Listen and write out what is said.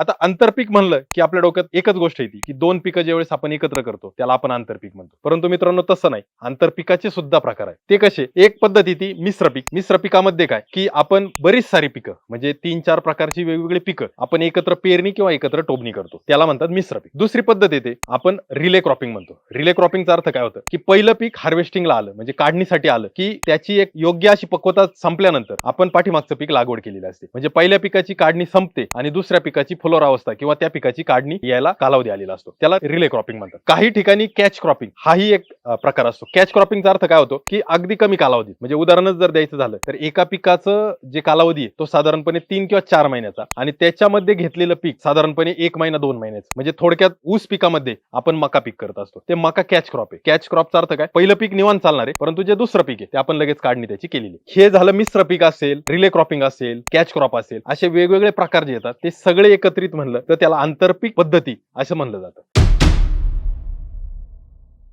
आता आंतरपीक म्हणलं की आपल्या डोक्यात एकच गोष्ट येते की दोन पिकं ज्यावेळेस आपण एकत्र करतो त्याला आपण आंतरपीक म्हणतो. परंतु मित्रांनो तसं नाही. आंतरपिकाचे सुद्धा प्रकार आहेत. ते कसे? एक पद्धत ती मिश्र पीक. मिश्र पिकामध्ये काय? की आपण बरीच सारी पिकं म्हणजे तीन चार प्रकारची वेगवेगळी पिकं आपण एकत्र पेरणी किंवा एकत्र टोबणी करतो. त्याला म्हणतात मिश्र पीक. दुसरी पद्धत येते आपण रिले क्रॉपिंग म्हणतो. रिले क्रॉपिंगचा अर्थ काय होतं? की पहिलं पीक हार्वेस्टिंगला आलं म्हणजे काढणीसाठी आलं की त्याची एक योग्य अशी पक्वता संपल्यानंतर आपण पाठीमागचं पीक लागवड केलेली असते. म्हणजे पहिल्या पिकाची काढणी संपते आणि दुसऱ्या पिकाची फुल अवस्था किंवा त्या पिकाची काढणी यायला कालावधी आलेला असतो. त्याला रिले क्रॉपिंग म्हणतात. काही ठिकाणी कॅच क्रॉपिंग हाही एक प्रकार असतो. कॅच क्रॉपिंगचा अर्थ काय होतो? की अगदी कमी कालावधीत म्हणजे उदाहरणच जर द्यायचं झालं तर एका पिकाचं जे कालावधी आहे तो साधारणपणे तीन किंवा चार महिन्याचा आणि त्याच्यामध्ये घेतलेलं पीक साधारणपणे एक महिना दोन महिन्याचं. म्हणजे थोडक्यात ऊस पिकामध्ये आपण मका पीक करत असतो. ते मका कॅच क्रॉप आहे. कॅच क्रॉपचा अर्थ काय? पहिलं पीक निवांत चालणार आहे परंतु जे दुसरं पीक आहे ते आपण लगेच काढणी त्याची केलेली हे झालं मिश्र पीक असेल रिले क्रॉपिंग असेल कॅच क्रॉप असेल असे वेगवेगळे प्रकार जे येतात ते सगळे एकत्रित म्हणलं तर त्याला आंतरपीक पद्धती असं म्हणलं जातं.